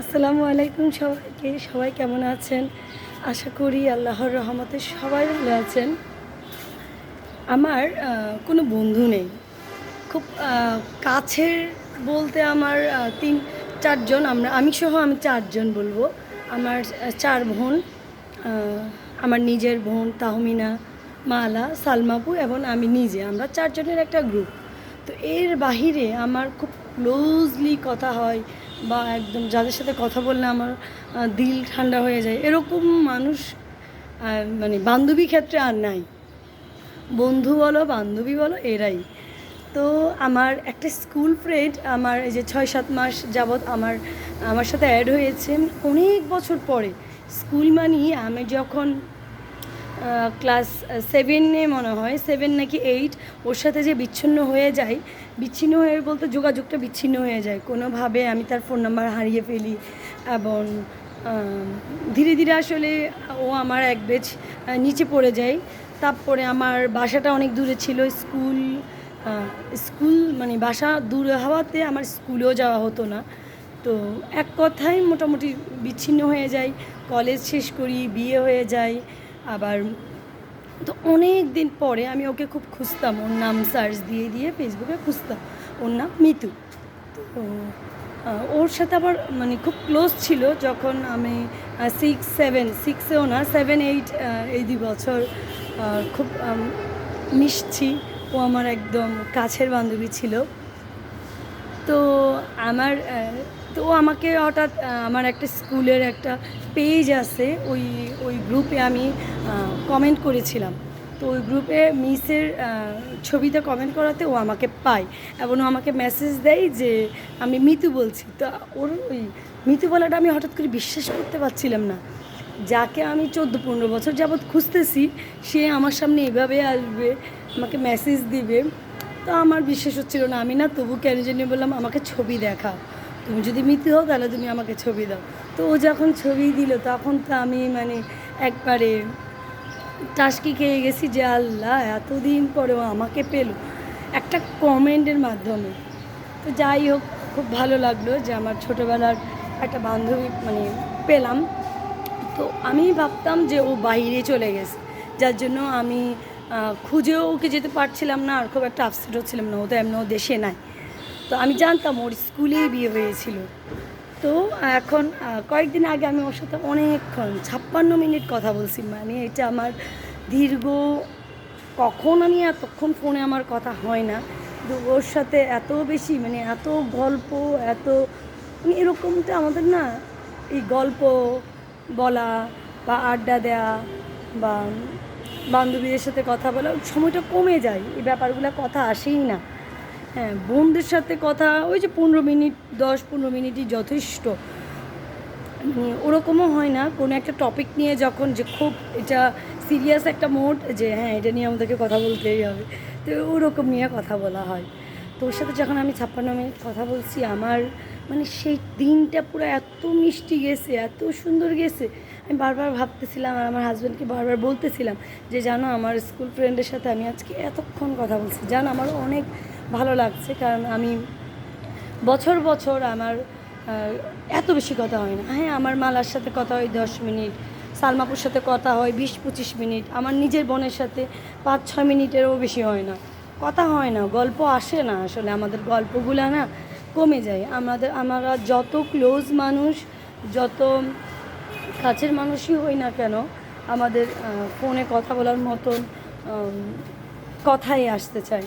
আসসালামু আলাইকুম সবাইকে। সবাই কেমন আছেন? আশা করি আল্লাহর রহমতে সবাই ভালো আছেন। আমার কোনো বন্ধু নেই। খুব কাছের বলতে আমার তিন, চারজন আমরা, আমি সহ আমি চারজন বলব। আমার চার বোন আমার নিজের বোন তাহমিনা, মালা, সালমাপু এবং আমি নিজে। আমরা চারজনের একটা গ্রুপ তো এর বাহিরে আমার খুব ক্লোজলি কথা হয় বা একদম যাদের সাথে কথা বললে আমার দিল ঠান্ডা হয়ে যায়। এরকম মানুষ মানে বান্ধবী ক্ষেত্রে আর নাই। বন্ধু বলো, বান্ধবী বলো, এরাই। তো আমার একটা স্কুল ফ্রেন্ড, আমার এই যে ছয় সাত মাস যাবৎ আমার আমার সাথে অ্যাড হয়েছে অনেক বছর পরে, স্কুল মানি আমি যখন ক্লাস সেভেনে মনে হয় সেভেন নাকি এইট ওর সাথে যে বিচ্ছিন্ন হয়ে যায়, বিচ্ছিন্ন হয়ে বলতে যোগাযোগটা বিচ্ছিন্ন হয়ে যায়। কোনোভাবে আমি তার ফোন নাম্বার হারিয়ে ফেলি এবং ধীরে ধীরে আসলে ও আমার এক বেচ নিচে পড়ে যায়। তারপরে আমার বাসাটা অনেক দূরে ছিল, স্কুল স্কুল মানে বাসা দূরে হওয়াতে আমার স্কুলেও যাওয়া হতো না। তো এক কথায় মোটামুটি বিচ্ছিন্ন হয়ে যায় কলেজ শেষ করি, বিয়ে হয়ে যায়। আবার তো অনেক দিন পরে আমি ওকে খুব খুঁজতাম। ওর নাম সার্চ দিয়ে দিয়ে ফেসবুকে খুঁজতাম। ওর নাম মিতু। তো ওর সাথে আবার মানে খুব ক্লোজ ছিল যখন আমি সিক্স সেভেন সিক্সেও না সেভেন এইট এই দুই বছর খুব মিশছি। ও আমার একদম কাছের বান্ধবী ছিল। তো আমার তো আমাকে হঠাৎ আমার একটা স্কুলের একটা পেজ আছে, ওই ওই গ্রুপে আমি কমেন্ট করেছিলাম। তো ওই গ্রুপে মিসের ছবিতে কমেন্ট করাতে ও আমাকে পায় এবং ও আমাকে মেসেজ দেয় যে, আমি মিতু বলছি। তো ওর ওই মিতু বলাটা আমি হঠাৎ করে বিশ্বাস করতে পারছিলাম না। যাকে আমি চোদ্দ পনেরো বছর যাবৎ খুঁজতেছি, সে আমার সামনে এভাবে আসবে, আমাকে মেসেজ দিবে। তো আমার বিশ্বাস হচ্ছিল না, আমি না তবু কেন জানি বললাম, আমাকে ছবি দেখাও। তুমি যদি মিথ্যে হও, তাহলে তুমি আমাকে ছবি দাও। তো ও যখন ছবি দিল, তখন তো আমি মানে একবারে টাসকি খেয়ে গেছি যে আল্লাহ, এতদিন পরেও আমাকে পেল। একটা কমেন্টের মাধ্যমে। তো যাই হোক, খুব ভালো লাগল যে আমার ছোটোবেলার একটা বান্ধবী মানে পেলাম। তো আমি ভাবতাম যে ও বাইরে চলে গেছে। যার জন্য আমি খুঁজেও ওকে যেতে পারছিলাম না, আর খুব একটা আপসেট হচ্ছিলাম না। ও তো এমন ও দেশে নাই। তো আমি জানতাম ওর স্কুলেই বিয়ে হয়েছিল। তো এখন কয়েকদিন আগে আমি ওর সাথে অনেকক্ষণ, ছাপ্পান্ন মিনিট কথা বলছি। মানে এটা আমার দীর্ঘ, কখন আমি এতক্ষণ ফোনে আমার কথা হয় না কিন্তু ওর সাথে এত বেশি মানে এত গল্প, এত মানে এরকমটা আমাদের না, এই গল্প বলা বা আড্ডা দেওয়া বা বান্ধবীদের সাথে কথা বলা, সময়টা কমে যায়। এই ব্যাপারগুলো কথা আসেই না। হ্যাঁ বোনদের সাথে কথা, ওই যে পনেরো মিনিট, দশ পনেরো মিনিটই যথেষ্ট। ওরকমও হয় না, কোনো একটা টপিক নিয়ে যখন যে খুব এটা সিরিয়াস একটা মোড যে হ্যাঁ এটা নিয়ে আমাদেরকে কথা বলতেই হবে। তো ওরকম নিয়ে কথা বলা হয়। তো ওর সাথে যখন আমি ছাপ্পান্ন মিনিট কথা বলছি, আমার মানে সেই দিনটা পুরো এত মিষ্টি গেছে, এত সুন্দর গেছে। আমি বারবার ভাবতেছিলাম আর আমার হাজব্যান্ডকে বারবার বলতেছিলাম যে, জানো, আমার স্কুল ফ্রেন্ডের সাথে আমি আজকে এতক্ষণ কথা বলছি। জানো, আমার অনেক লাগছে, কারণ আমি বছর বছর আমার এত বেশি কথা হয় না। হ্যাঁ আমার মালার সাথে কথা হয় দশ মিনিট, সালমাপুর সাথে কথা হয় বিশ পঁচিশ মিনিট, আমার নিজের বোনের সাথে পাঁচ ছয় মিনিটেরও বেশি হয় না। কথা হয় না, গল্প আসে না আসলে, আমাদের গল্পগুলো না কমে যায়। আমাদের, আমরা যত ক্লোজ মানুষ, যত কাছের মানুষই হই না কেন, আমাদের ফোনে কথা বলার মতন কথাই আসতে চাই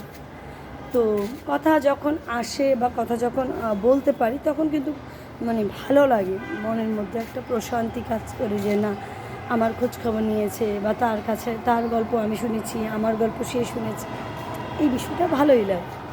তো কথা যখন আসে বা কথা যখন বলতে পারি, তখন কিন্তু মানে ভালো লাগে। মনের মধ্যে একটা প্রশান্তি কাজ করে যে, না, আমার খোঁজ খবর নিয়েছে বা তার কাছে, তার গল্প আমি শুনেছি, আমার গল্প সে শুনেছে। এই বিষয়টা ভালোই লাগে।